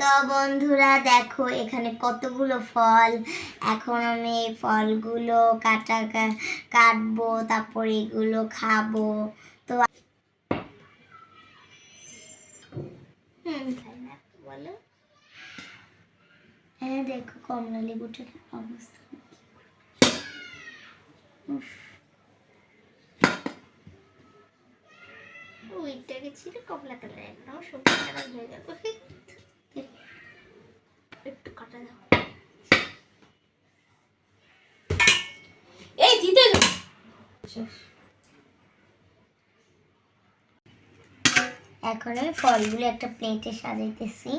তো বন্ধুরা দেখো, এখানে কতগুলো ফল। এখন আমি এই ফলগুলো কাটা কাটবো, তারপর এগুলো খাব। তো হ্যাঁ দেখো কমলা লেবুটার অবস্থা। ওইটাকে ছিল কমলা কালার একদম সবুজ কালার হয়ে দাও এই, জিতে এখন আমি ফলগুলো একটা প্লেটে সাজাইতেছি।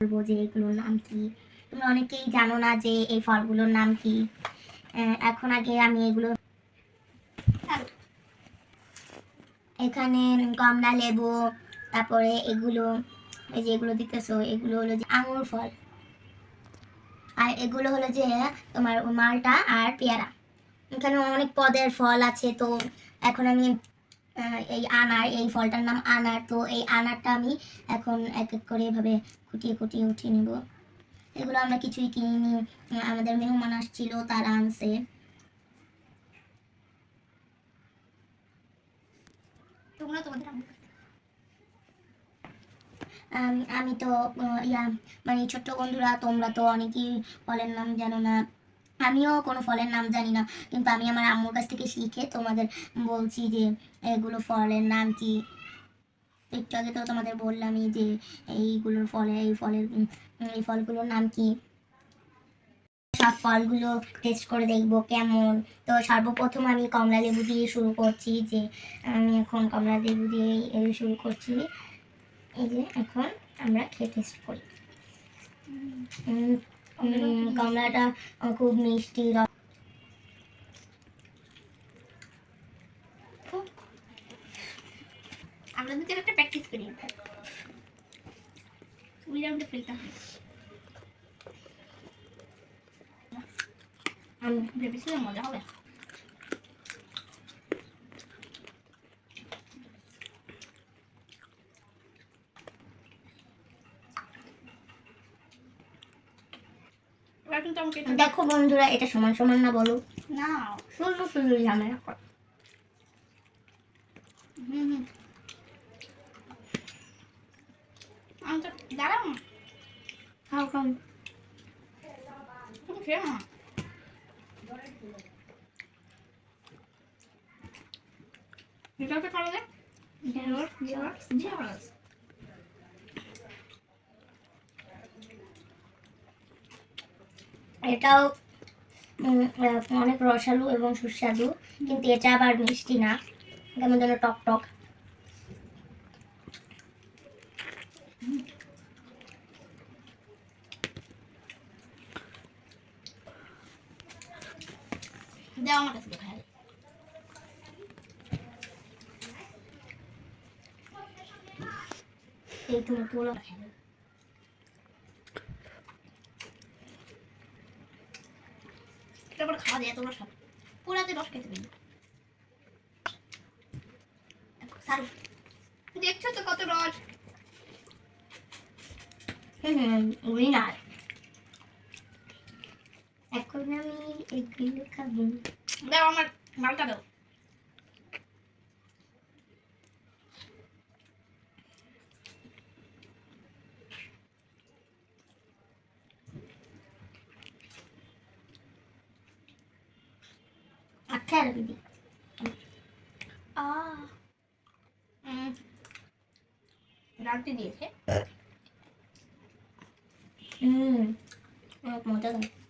বলব যে এগুলোর নাম কি? তোমরা অনেকেই জানো না যে এই ফলগুলোর নাম কি। এখন আগে আমি এগুলো এখানে কমলা লেবু, তারপরে এগুলো, এই যে এগুলো দিতেছো, এগুলো হলো যে আঙুর ফল। আর এগুলো হলো যে তোমার মালটা আর পেয়ারা। এখানে অনেক পদের ফল আছে, তো এখন আমি এই আনার, এই ফলটার নাম আনার, তো এই আনারটা আমি এখন এক এক করে এভাবে খুঁটিয়ে খুঁটিয়ে উঠিয়ে নেব। এগুলো আমরা কিছুই কিনিনি, আমাদের মেহমান আসছিল, তারা আনছে। তোমরা তোমাদের আমি তো ইয়া মানে ছোট্ট বন্ধুরা, তোমরা তো অনেকেই ফলের নাম জানো না। আমিও কোনো ফলের নাম জানি না, কিন্তু আমি আমার আম্মুর কাছ থেকে শিখে তোমাদের বলছি যে, এগুলো ফলের নাম কি। একটু আগে তো তোমাদের বললামই যে, এইগুলোর ফলে, এই ফলের এই ফলগুলোর নাম কি। সব ফলগুলো টেস্ট করে দেখব কেমন। তো সর্বপ্রথম আমি কমলা লেবু দিয়ে শুরু করছি যে, আমি এখন কমলা লেবু দিয়ে শুরু করছি। এই যে এখন আমরা খেয়ে টেস্ট করি। কমলাটা খুব মিষ্টি আমরা দুজন একটা প্র্যাকটিস করি। দুই রাউন্ডে ফেলতাম আমি ভেবেছিলাম মজা হবে। দেখো বন্ধুরা এটা সমান সমান না বলো? না। শুধু শুধু ঝামেলা কর দাঁড়াও। খাও খাও। খেয়ে না এটা যায় ঢেঁড়স ঢেঁড়স ঢেঁড়স এটাও অনেক রসালো এবং সুস্বাদু। কিন্তু এটা আবার মিষ্টি না। কেমন যেন টক টক। দাও আমার খাওয়া যায় এত রস হবে পুরাতে রস খেতে পারি দেখছ তো কত রস? হুম উইনার এখন আমি এগুলো খাব দাও আমার মালটা দাও। আচ্ছা দিদি রাখতে দিয়েছে। হুম। মজা দেয়